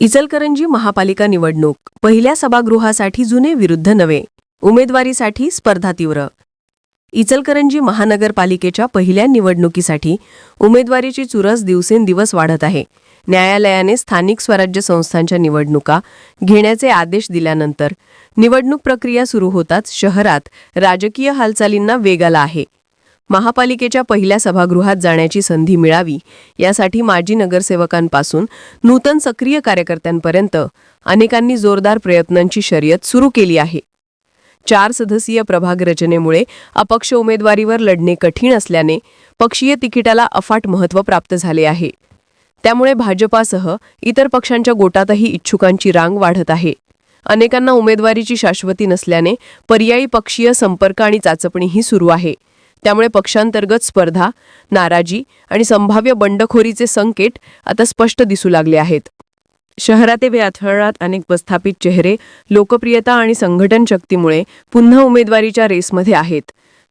इचलकरंजी महापालिका निवडणूक पहिल्या सभागृहासाठी जुने विरुद्ध नवे उमेदवारीसाठी स्पर्धा तीव्र. इचलकरंजी महानगरपालिकेच्या पहिल्या निवडणुकीसाठी उमेदवारीची चुरस दिवसेंदिवस वाढत आहे. न्यायालयाने स्थानिक स्वराज्य संस्थांच्या निवडणुका घेण्याचे आदेश दिल्यानंतर निवडणूक प्रक्रिया सुरू होताच शहरात राजकीय हालचालींना वेग आला आहे. महापालिकेच्या पहिल्या सभागृहात जाण्याची संधी मिळावी यासाठी माजी नगरसेवकांपासून नूतन सक्रिय कार्यकर्त्यांपर्यंत अनेकांनी जोरदार प्रयत्नांची शर्यत सुरू केली आहे. चार सदस्यीय प्रभाग रचनेमुळे अपक्ष उमेदवारीवर लढणे कठीण असल्याने पक्षीय तिकिटाला अफाट महत्त्व प्राप्त झाले आहे. त्यामुळे भाजपासह इतर पक्षांच्या गोटातही इच्छुकांची रांग वाढत आहे. अनेकांना उमेदवारीची शाश्वती नसल्याने पर्यायी पक्षीय संपर्क आणि चाचपणीही सुरू आहे. त्यामुळे पक्षांतर्गत स्पर्धा नाराजी आणि संभाव्य बंडखोरीचे संकेत आता स्पष्ट दिसू लागले आहेत. शहराते व्याथळात अनेक प्रस्थापित चेहरे लोकप्रियता आणि संघटन शक्तीमुळे पुन्हा उमेदवारीच्या रेसमध्ये आहेत.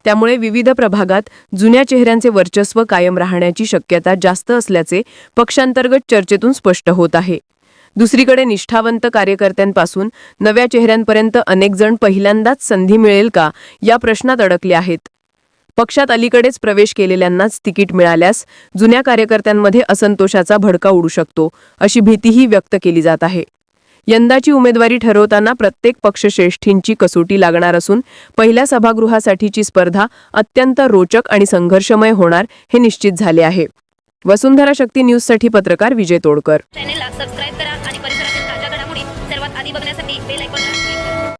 त्यामुळे विविध प्रभागात जुन्या चेहऱ्यांचे वर्चस्व कायम राहण्याची शक्यता जास्त असल्याचे पक्षांतर्गत चर्चेतून स्पष्ट होत आहे. दुसरीकडे निष्ठावंत कार्यकर्त्यांपासून नव्या चेहऱ्यांपर्यंत अनेकजण पहिल्यांदाच संधी मिळेल का या प्रश्नात अडकले आहेत. पक्षात अलीकडेच प्रवेश केलेल्यांनाच तिकीट मिळाल्यास जुन्या कार्यकर्त्यांमध्ये असंतोषाचा भडका उडू शकतो अशी भीतीही व्यक्त केली जात आहे. यंदाची उमेदवारी ठरवताना प्रत्येक पक्षश्रेष्ठींची कसोटी लागणार असून पहिल्या सभागृहासाठीची स्पर्धा अत्यंत रोचक आणि संघर्षमय होणार हे निश्चित झाले आहे. वसुंधरा शक्ती न्यूजसाठी पत्रकार विजय तोडकर. चॅनेलला सबस्क्राईब करा आणि परिसरातील ताज्या घडामोडी सर्वात आधी बघण्यासाठी बेल आयकॉन